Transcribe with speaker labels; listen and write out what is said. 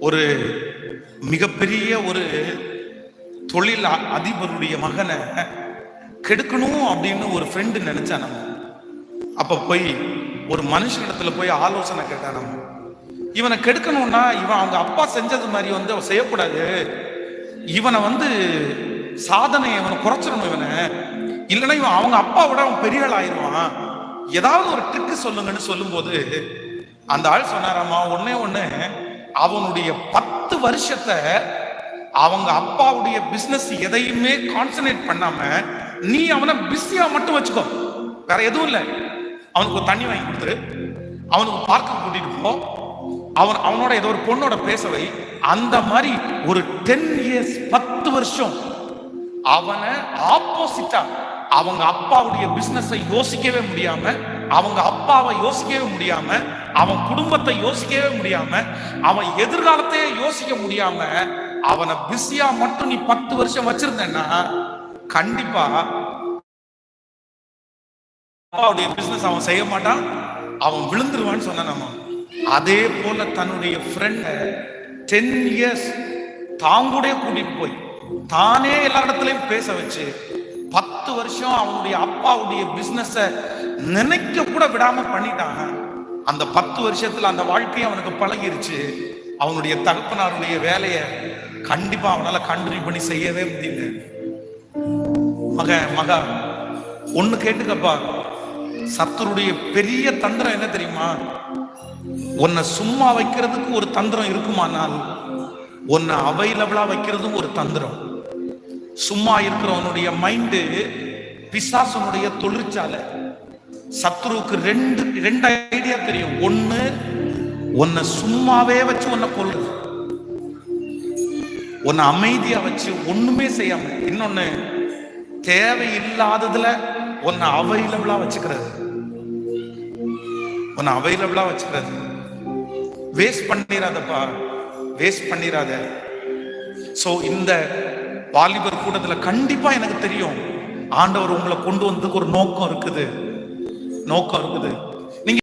Speaker 1: ஒரு மிகப்பெரிய ஒரு தொழில் அதிபருடைய மகனை கெடுக்கணும் அப்படின்னு ஒரு ஃப்ரெண்டு நினைச்சா நம்ம அப்ப போய் ஒரு மனுஷனிடத்துல போய் ஆலோசனை கேட்டா நம்ம இவனை கெடுக்கணும்னா இவன் அவங்க அப்பா செஞ்சது மாதிரி வந்து அவன் செய்யக்கூடாது. இவனை வந்து சாதனை இவனை குறைச்சிடணும் இவனை. இல்லைன்னா இவன் அவங்க அப்பா விட அவன் பெரிய ஆள் ஆயிடுவான். ஏதாவது ஒரு ட்ரிக்கு சொல்லுங்கன்னு சொல்லும்போது அந்த ஆள் சொன்னாராமா ஒன்னே ஒன்று அவனுடைய பத்து வருஷத்தை அவங்க அப்பாவுடைய பிசினஸ் எதையுமே கான்சன்ட்ரேட் பண்ணாம நீ அவனை பிஸியா மட்டும் வச்சுக்கோ. வேற எதுவும் இல்லை. அவனுக்கு ஒரு தண்ணி வாங்கி கொடுத்துரு. அவனுக்கு பார்க்க கூட்டிட்டு போ. அவன் அவனோட ஏதோ ஒரு பொண்ணோட பேசவை அந்த மாதிரி ஒரு டென் இயர்ஸ் பத்து வருஷம் அவனை ஆப்போசிட்டா அவங்க அப்பாவுடைய பிசினஸை யோசிக்கவே முடியாம அவங்க அப்பாவை யோசிக்கவே முடியாம அவன் குடும்பத்தை யோசிக்கவே முடியாம அவன் எதிர்காலத்தையே யோசிக்க முடியாம அவனை பிஸியா மட்டும் நீ பத்து வருஷம் வச்சிருந்தேன்னா கண்டிப்பா அப்பாவுடைய பிசினஸ் அவன் செய்ய மாட்டான் அவன் விழுந்துருவான்னு சொன்னான் நம்ம. அதே போல தன்னுடைய ஃப்ரெண்ட டென் இயர்ஸ் தாங்கூடே கூட்டிட்டு போய் தானே எல்லா இடத்துலயும் பேச வச்சு பத்து வருஷம் அவனுடைய அப்பாவுடைய பிசினஸ நினைக்க கூட விடாம பண்ணிட்டாங்க அந்த பத்து வருஷத்துல அந்த வாழ்க்கையை அவனுக்கு பழகிருச்சு. அவனுடைய தகப்பனாருடைய வேலையை கண்டிப்பா அவனால கண்டினியூ பண்ணி செய்யவே முடியல. மக மகா ஒண்ணு கேட்டுக்கப்பா. சத்துருடைய பெரிய தந்திரம் என்ன தெரியுமா? உன்னை சும்மா வைக்கிறதுக்கு ஒரு தந்திரம் இருக்குமானால் உன்னை அவைலபிளா வைக்கிறதும் ஒரு தந்திரம். சும்மா இருக்கிறவனுடைய மைண்டு பிசாசனுடைய தொழிற்சாலை. சத்ருவுக்கு ரெண்டு ரெண்டு ஐடியா தெரியும். ஒன்னு உன்னை சும்மாவே வச்சு உன்னை கொல்றது. உன்னை அமைதியா வச்சு ஒண்ணுமே செய்யாம இன்னொன்னு தேவையில்லாததுல உன்னை அவைலபிளா வச்சுக்கிறது. உன்னை அவைலபிளா வச்சுக்கிறது. வேஸ்ட் பண்ணிடாதப்பா வேஸ்ட் பண்ணிடாத சோ இந்த வாலிபர் கூட்டத்துல கண்டிப்பா எனக்கு தெரியும். ஆண்டவர் உங்களை கொண்டு வந்ததுக்கு ஒரு நோக்கம் இருக்குது. நோக்கம் இருக்குது நீங்க